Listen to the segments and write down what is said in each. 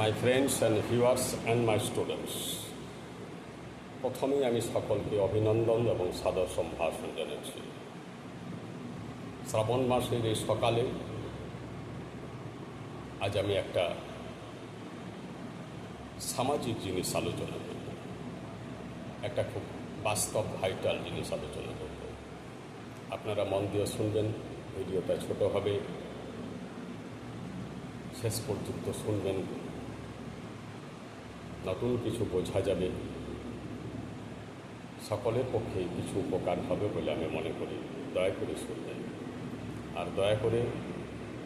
My friends and viewers and my students প্রথমেই আমি সকলকে অভিনন্দন এবং সাদর সম্ভাষণ জানাচ্ছি। শ্রাবণ মাসের এই সকালে আজ আমি একটা সামাজিক জিনিস আলোচনা করব। একটা খুব বাস্তব ভাইটাল জিনিস আলোচনা করব। আপনারা মন দিয়ে শুনবেন, ভিডিওটা ছোট হবে। শেষ পর্যন্ত শুনবেন। নতুন কিছু বোঝা যাবে। সকলের পক্ষে কিছু উপকার হবে বলে আমি মনে করি। দয়া করে শুনবেন। আর দয়া করে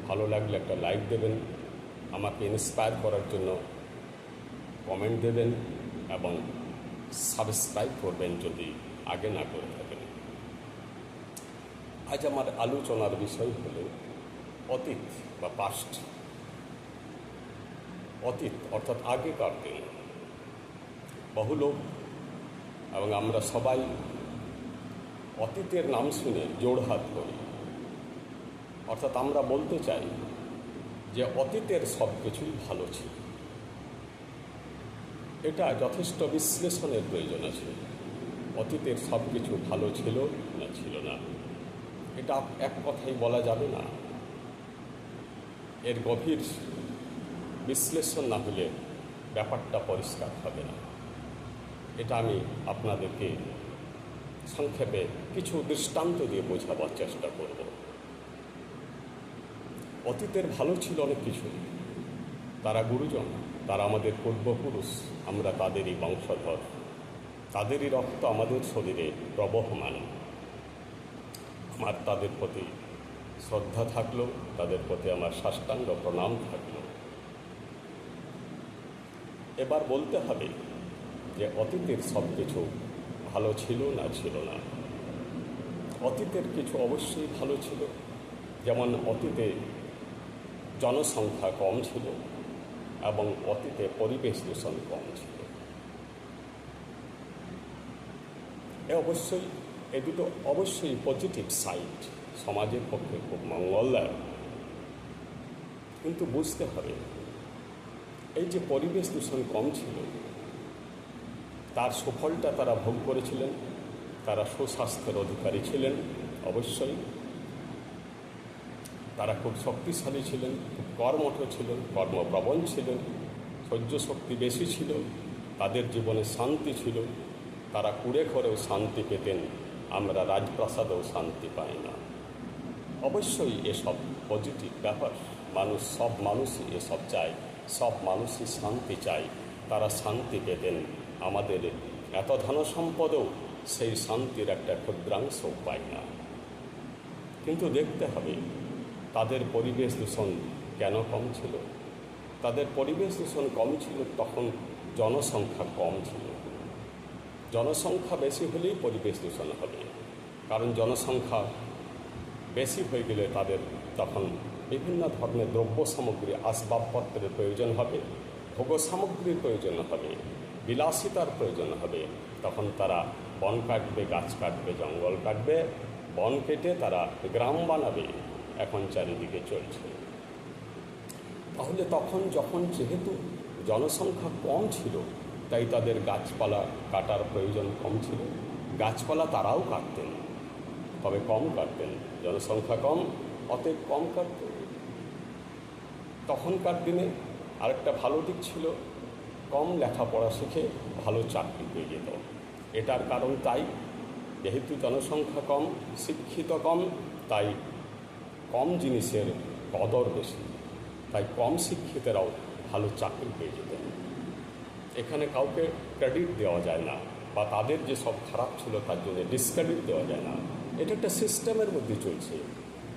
ভালো লাগলে একটা লাইক দেবেন, আমাকে ইন্সপায়ার করার জন্য কমেন্ট দেবেন এবং সাবস্ক্রাইব করবেন যদি আগে না করে থাকেন। আজ আমার আলোচনার বিষয় হল অতীত বা পাস্ট অতীত অর্থাৎ আগেকার দিন। বহু লোক এবং আমরা সবাই অতীতের নাম শুনে জোড়হাত করি। অর্থাৎ আমরা বলতে চাই যে অতীতের সব কিছুই ভালো ছিল। এটা যথেষ্ট বিশ্লেষণের প্রয়োজন আছে। অতীতের সব কিছু ভালো ছিল না ছিল না। এটা এক কথাই বলা যাবে না। এর গভীর বিশ্লেষণ না হলে ব্যাপারটা পরিষ্কার হবে না। এটা আমি আপনাদেরকে সংক্ষেপে কিছু দৃষ্টান্ত দিয়ে বোঝাবার চেষ্টা করব। অতীতের ভালো ছিল অনেক কিছু। তারা গুরুজন, তারা আমাদের পূর্বপুরুষ, আমরা তাদেরই বংশধর। তাদেরই রক্ত আমাদের শরীরে প্রবহমান। আমার তাদের প্রতি শ্রদ্ধা থাকল, তাদের প্রতি আমার সাষ্টাঙ্গ প্রণাম থাকল। এবার বলতে হবে যে অতীতের সব কিছু ভালো ছিল না ছিল না। অতীতের কিছু অবশ্যই ভালো ছিল। যেমন অতীতে জনসংখ্যা কম ছিল এবং অতীতে পরিবেশ দূষণ কম ছিল। এ অবশ্যই, এ দুটো অবশ্যই পজিটিভ সাইড সমাজের পক্ষে খুব মঙ্গলদায়ক। কিন্তু বুঝতে হবে, এই যে পরিবেশ দূষণ কম ছিল তার সুফলটা তারা ভোগ করেছিলেন, তারা সুস্বাস্থ্যের অধিকারী ছিলেন, অবশ্যই। তারা খুব শক্তিশালী ছিলেন, খুব কর্মঠ ছিলেন, কর্মপ্রবণ ছিলেন, সহ্য শক্তি বেশি ছিল, তাদের জীবনে শান্তি ছিল, তারা কুড়ে ঘরেও শান্তি পেতেন, আমরা রাজপ্রাসাদেও শান্তি পাই না। অবশ্যই এসব পজিটিভ ব্যাপার, মানুষ, সব মানুষই এসব চায়, সব মানুষই শান্তি চায়, তারা শান্তি পেতেন। আমাদের এত ধন সম্পদও সেই শান্তির একটা ক্ষুদ্রাংশ পায় না। কিন্তু দেখতে হবে, তাদের পরিবেশ দূষণ কেন কম ছিল? তাদের পরিবেশ দূষণ কম ছিল তখন জনসংখ্যা কম ছিল। জনসংখ্যা বেশি হলেই পরিবেশ দূষণ হবে। কারণ জনসংখ্যা বেশি হয়ে গেলে তাদের তখন বিভিন্ন ধরনের দ্রব্য সামগ্রী, আসবাবপত্রের প্রয়োজন হবে ভোগ সামগ্রীর প্রয়োজন হবে। বিলাসিতার প্রয়োজন হবে। তখন তারা বন কাটবে, গাছ কাটবে, জঙ্গল কাটবে, বন কেটে তারা গ্রাম বানাবে। এখন চারিদিকে চলছে। তাহলে তখন যখন যেহেতু জনসংখ্যা কম ছিল, তাই তাদের গাছপালা কাটার প্রয়োজন কম ছিল। গাছপালা তারাও কাটতেন, তবে কম কাটতেন। জনসংখ্যা কম, অতএব কম কাটতেন। তখনকার দিনে আরেকটা ভালো দিক ছিল কম লেখাপড়া শিখে ভালো চাকরি পেয়ে যেত। এটার কারণ তাই, যেহেতু জনসংখ্যা কম, শিক্ষিত কম, তাই কম জিনিসের কদর বেশি। তাই কম শিক্ষিতেরাও ভালো চাকরি পেয়ে যেতেন এখানে কাউকে ক্রেডিট দেওয়া যায় না বা তাদের যে সব খারাপ ছিল তার জন্য ডিসক্রেডিট দেওয়া যায় না। এটা একটা সিস্টেমের মধ্যে চলছে।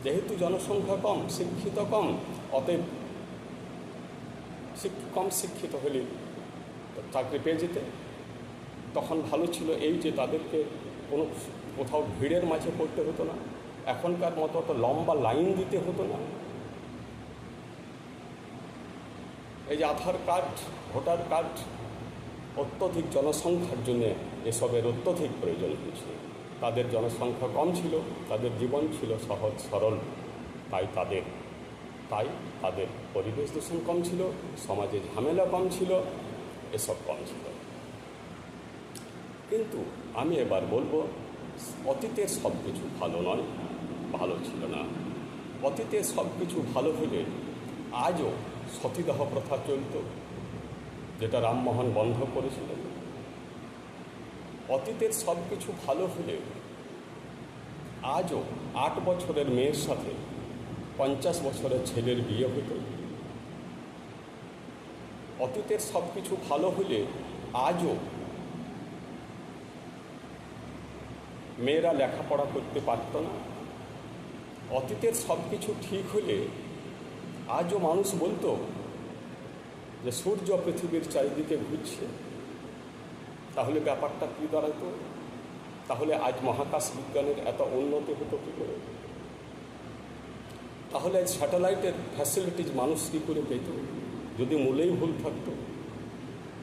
যেহেতু জনসংখ্যা কম, শিক্ষিত কম, অতএব কম শিক্ষিত হলে চাকরি পেয়ে যেতে, তখন ভালো ছিল এই যে তাদেরকে কোনো কোথাও ভিড়ের মাঝে পড়তে হতো না, এখনকার মতো অত লম্বা লাইন দিতে হতো না। এই যে আধার কার্ড, ভোটার কার্ড অত্যধিক জনসংখ্যার জন্য এসবের অত্যধিক প্রয়োজন হয়েছে। তাদের জনসংখ্যা কম ছিল, তাদের জীবন ছিল সহজ সরল, তাই তাদের তাই তাদের পরিবেশ দূষণ কম ছিল, সমাজে ঝামেলা কম ছিল এসব ছিল কিন্তু আমি এবার বলব, অতীতের সব কিছু ভালো নয়, ভালো ছিল না। অতীতের সব কিছু ভালো হলে আজও সতীদাহ প্রথা চলত, যেটা রামমোহন বন্ধ করেছিলেন। অতীতের সব কিছু ভালো হলে আজও আট বছরের মেয়ের সাথে পঞ্চাশ বছরের ছেলের বিয়ে হতো। অতীতের সব কিছু ভালো হলে আজও মেয়েরা লেখাপড়া করতে পারত না। অতীতের সব কিছু ঠিক হলে আজও মানুষ বলতো যে সূর্য পৃথিবীর চারিদিকে ঘুরছে। তাহলে ব্যাপারটা কী দাঁড়াতো তাহলে আজ মহাকাশ বিজ্ঞানের এত উন্নতি হতো কী করে? তাহলে আজ স্যাটেলাইটের ফ্যাসিলিটিজ মানুষ কী করে পেত? যদি মূলেই ভুল থাকতো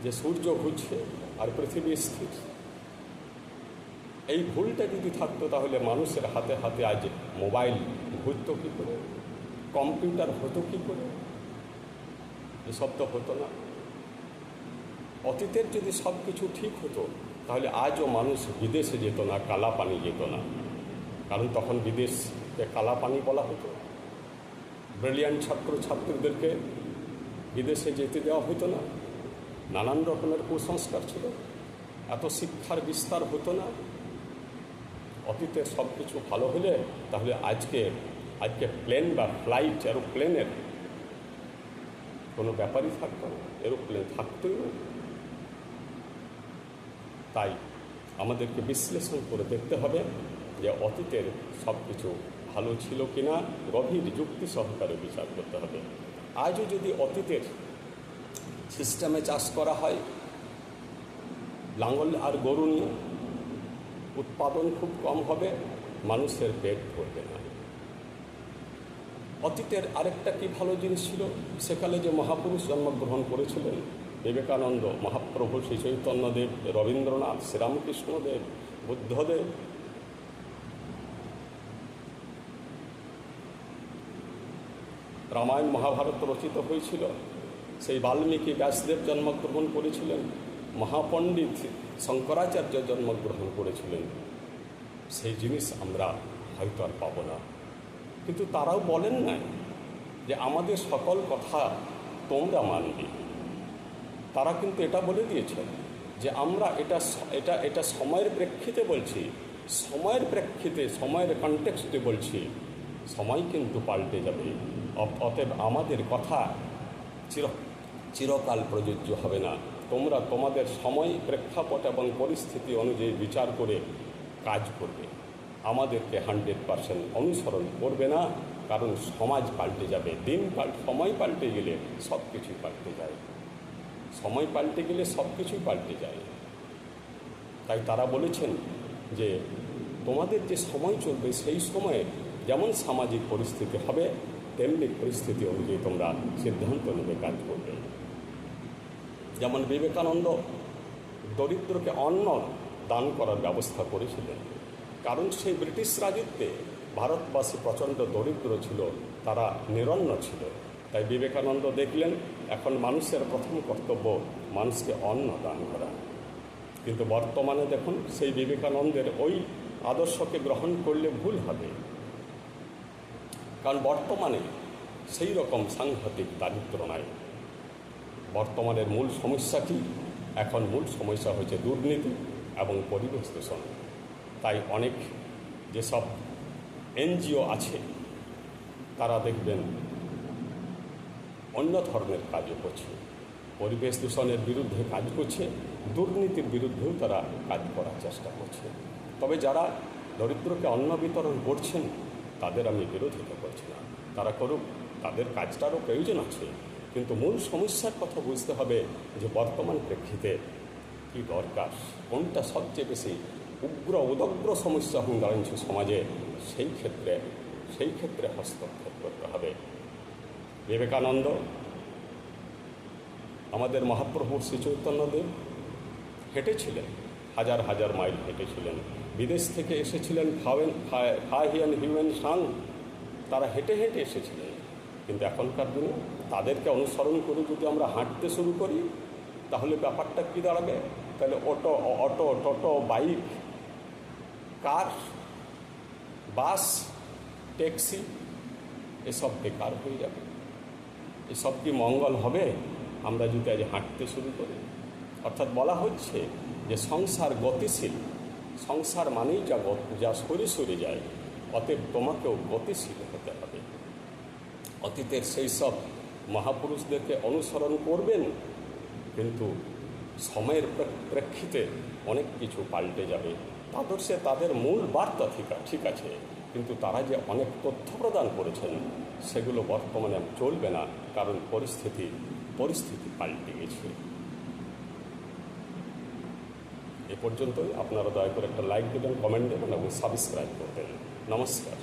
যে সূর্য ঘুরছে আর পৃথিবী স্থির, এই ভুলটা যদি থাকতো তাহলে মানুষের হাতে হাতে আজ মোবাইল ঘুরত কী করে? কম্পিউটার হতো কী করে? এসব তো হতো না। অতীতের যদি সব কিছু ঠিক হতো, তাহলে আজও মানুষ বিদেশে যেত না কালা পানি যেত না। কারণ তখন বিদেশকে কালা পানি বলা হতো। ব্রিলিয়ান্ট ছাত্র ছাত্রীদেরকে বিদেশে যেতে দেওয়া হতো না। নানান রকমের কুসংস্কার ছিল। এত শিক্ষার বিস্তার হতো না। অতীতে সব কিছু ভালো হলে তাহলে আজকে আজকে প্লেন বা ফ্লাইট এরোপ্লেনের কোনো ব্যাপারই থাকতো না। এরোপ্লেন থাকতোই না। তাই আমাদেরকে বিশ্লেষণ করে দেখতে হবে যে অতীতের সব কিছু ভালো ছিল কি না গভীর যুক্তি সহকারে বিচার করতে হবে। আজও যদি অতীতের সিস্টেমে চাষ করা হয়, লাঙল আর গরু নিয়ে উৎপাদন খুব কম হবে, মানুষের পেট ভরবে না। অতীতের আরেকটা কি ভালো জিনিস ছিল? সেকালে যে মহাপুরুষ জন্মগ্রহণ করেছিলেন, বিবেকানন্দ, মহাপ্রভু শ্রী চৈতন্যদেব, রবীন্দ্রনাথ, শ্রীরামকৃষ্ণদেব, বুদ্ধদেব রামায়ণ মহাভারত রচিত হয়েছিল। সেই বাল্মীকি ব্যাসদেব জন্মগ্রহণ করেছিলেন। মহাপণ্ডিত শঙ্করাচার্য জন্মগ্রহণ করেছিলেন। সেই জিনিস আমরা হয়তো আর পাবো না। কিন্তু তারাও বলেন না যে আমাদের সকল কথা তোমরা মানবে। তারা কিন্তু এটা বলে দিয়েছেন যে আমরা এটা এটা এটা সময়ের প্রেক্ষিতে বলছি, সময়ের প্রেক্ষিতে, সময়ের কনটেক্সটে বলছি, সময় কিন্তু পাল্টে যাবে। অতএব আমাদের কথা চির চিরকাল প্রযোজ্য হবে না। তোমরা তোমাদের সময়, প্রেক্ষাপট এবং পরিস্থিতি অনুযায়ী বিচার করে কাজ করবে। আমাদেরকে হান্ড্রেড পার্সেন্ট অনুসরণ করবে না, কারণ সমাজ পাল্টে যাবে। দিন পাল সময় পাল্টে গেলে সব কিছুই পাল্টে যায়। সময় পাল্টে গেলে সব কিছুই পাল্টে যায়। তাই তারা বলেছেন যে, তোমাদের যে সময় চলবে সেই সময়ে যেমন সামাজিক পরিস্থিতি হবে তেমনি পরিস্থিতি অনুযায়ী তোমরা সিদ্ধান্ত নেবে কাজ করবে। যেমন বিবেকানন্দ দরিদ্রকে অন্ন দান করার ব্যবস্থা করেছিলেন। কারণ সেই ব্রিটিশ রাজত্বে ভারতবাসী প্রচণ্ড দরিদ্র ছিল, তারা নিরন্ন ছিল। তাই বিবেকানন্দ দেখলেন, এখন মানুষের প্রথম কর্তব্য মানুষকে অন্ন দান করা। কিন্তু বর্তমানে দেখুন, সেই বিবেকানন্দের ওই আদর্শকে গ্রহণ করলে ভুল হবে। কারণ বর্তমানে সেই রকম সাংঘাতিক দারিদ্র নাই। বর্তমানের মূল সমস্যা কি? এখন মূল সমস্যা হচ্ছে দুর্নীতি এবং পরিবেশ দূষণ। তাই অনেক যেসব এনজিও আছে, তারা দেখবেন অন্য ধরনের কাজও করছে। পরিবেশ দূষণের বিরুদ্ধে কাজ করছে, দুর্নীতির বিরুদ্ধেও তারা কাজ করার চেষ্টা করছে। তবে যারা দরিদ্রকে অন্ন বিতরণ করছেন তাদের আমি বিরোধিতা করছি না। তারা করুক, তাদের কাজটারও প্রয়োজন আছে। কিন্তু মূল সমস্যার কথা বুঝতে হবে যে বর্তমান প্রেক্ষিতে কী দরকার, কোনটা সবচেয়ে বেশি উগ্র, উদগ্র সমস্যা হয়ে দাঁড়িয়েছে সমাজে, সেই ক্ষেত্রে সেই ক্ষেত্রে হস্তক্ষেপ করতে হবে। বিবেকানন্দ, আমাদের মহাপ্রভু শ্রী চৈতন্যদেব হেঁটেছিলেন, হাজার হাজার মাইল হেঁটেছিলেন। বিদেশ থেকে এসেছিলেন ফাওয়েন ফাহিয়ান হিউয়েন সাং। তারা হেঁটে হেঁটে এসেছিলেন। কিন্তু এখনকার দিনে তাদেরকে অনুসরণ করে যদি আমরা হাঁটতে শুরু করি, তাহলে ব্যাপারটা কী দাঁড়াবে? তাহলে অটো অটো, টোটো, বাইক, কার, বাস, ট্যাক্সি, এসব বেকার হয়ে যাবে। এসব কি মঙ্গল হবে? আমরা যদি আজ হাঁটতে শুরু করি। অর্থাৎ বলা হচ্ছে যে সংসার গতিশীল সংসার মানেই যা যা সরে সরে যায়, অতএব তোমাকেও গতিশীল হতে হবে। অতীতের সেই সব মহাপুরুষদেরকে অনুসরণ করবেন, কিন্তু সময়ের প্রেক্ষিতে অনেক কিছু পাল্টে যাবে। আদর্শে তাদের মূল বার্তা ঠিক ঠিক আছে, কিন্তু তারা যে অনেক তথ্য প্রদান করেছেন, সেগুলো বর্তমানে চলবে না, কারণ পরিস্থিতি পরিস্থিতি পাল্টে গেছে। এ পর্যন্তই। আপনারা দয়া করে একটা লাইক দেবেন কমেন্ট দেবেন এবং সাবস্ক্রাইব করবেন। নমস্কার।